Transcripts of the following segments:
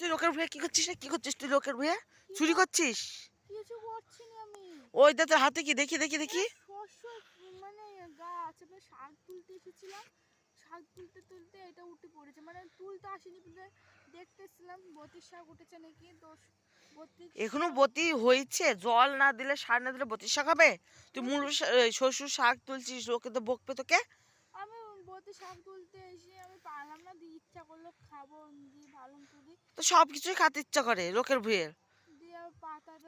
তুই লোকের ভুয়ে কি করছিস না কি করছিস তুই লোকের ভুয়ে চুরি করছিস? করছি না আমি। ওই দা তোর হাতে কি? দেখি দেখি দেখি। মানে গাছ আমি শাক তুলতে এসেছিলাম। শাক তুলতে তুলতে এটা উঠে পড়েছে। মানে তুলতে আসেনি কিন্তু দেখতেছিলাম বতির শাক উঠেছে নাকি? দোষ বত্রিশ এখনও বতি হয়েছে। জল না দিলে সার না দিলে বতির শাক হবে? তুই মূল শ্বশুর শাক তুলছিস লোকে তো বকবে তোকে? আমি বতি শাক তুলতে এসে আমি পারলাম না ইচ্ছা করল খাব দিয়ে ভালো তুলি। তো সব কিছুই খাতে ইচ্ছা করে লোকের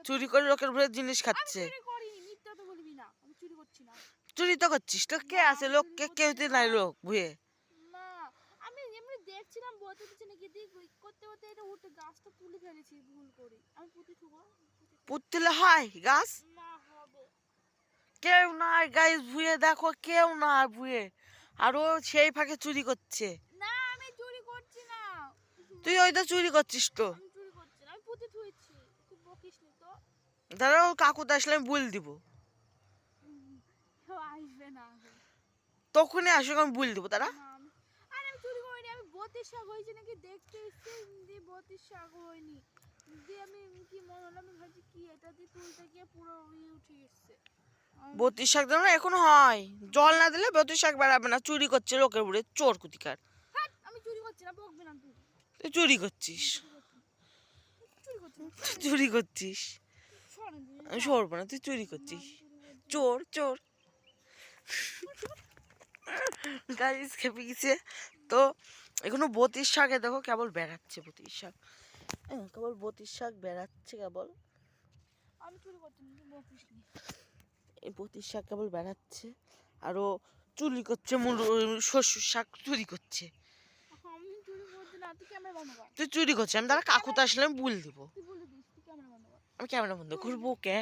চুরি করে লোকের জিনিস খাচ্ছে। চুরি তো করছিস তো কে আছে লোক? কে কেউ নাই লোক ভুয়ে? আমি এমনি দেখছিলাম বলতে দিয়ে করতে করতে এটা উঠে গাছটা তুলে ফেলেছি ভুল করে। আমি পুঁতে পুতলে হয় গাছ? না হবে। কেউ নাই গাইস ভুয়ে দেখো কেউ না ভুয়ে। আর ও সেই ফাঁকে চুরি করছে না আমি চুরি করছি না তুই ওইটা চুরি করছিস তো? দাঁড়া ও কাকু তো আসলে আমি বল দিব। তখনই আসুক আমি বল দিব আমি বতির শাক হয়েছে নাকি দেখতে এসেছি দিয়ে বতির শাক হয়নি। দিয়ে আমি কি মনে হলো আমি ভাবছি কি এটা দিয়ে তুলতে গিয়ে পুরো ইয়ে উঠে শাক দেবো এখন হয়। জল না দিলে বত্রিশ শাক বেড়াবে না চুরি করছে লোকের বুড়ে চোর কুতিকার। আমি চুরি করছি না বকবি না তুই। তুই চুরি করছিস। চুরি করছিস। আমি সরবো না তুই চুরি করছিস। চোর চোর। গাইস খেপে গেছে। তো এখনও বতির শাকে দেখো কেবল বেড়াচ্ছে বতির শাক। হ্যাঁ, কেবল বতির শাক বেড়াচ্ছে কেবল। আমি চুরি এই বতির শাক কেবল বেড়াচ্ছে। আরও চুরি করছে মূল শ্বশুর শাক চুরি করছে। তুই চুরি করছিস আমি তাহলে কাকুতে আসলে আমি ভুল দিব। বলে কর। আমি ক্যামেরা বন্ধ করব কে